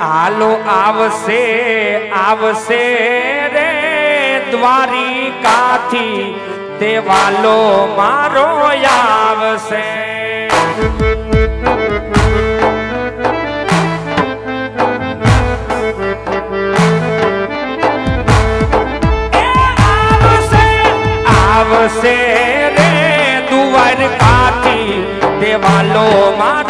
હાલો આવશે આવશે રે દ્વારિકાથી તે વાલો મારો આવશે આવશે રે દ્વારકાથી દેવાલો મારો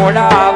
घोड़ा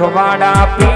મુખવાડા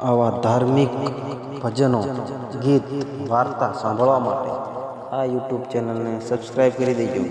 આવા ધાર્મિક ભજનો ગીત વાર્તા સાંભળવા માટે આ યુટ્યુબ ચેનલને સબસ્ક્રાઈબ કરી દેજો.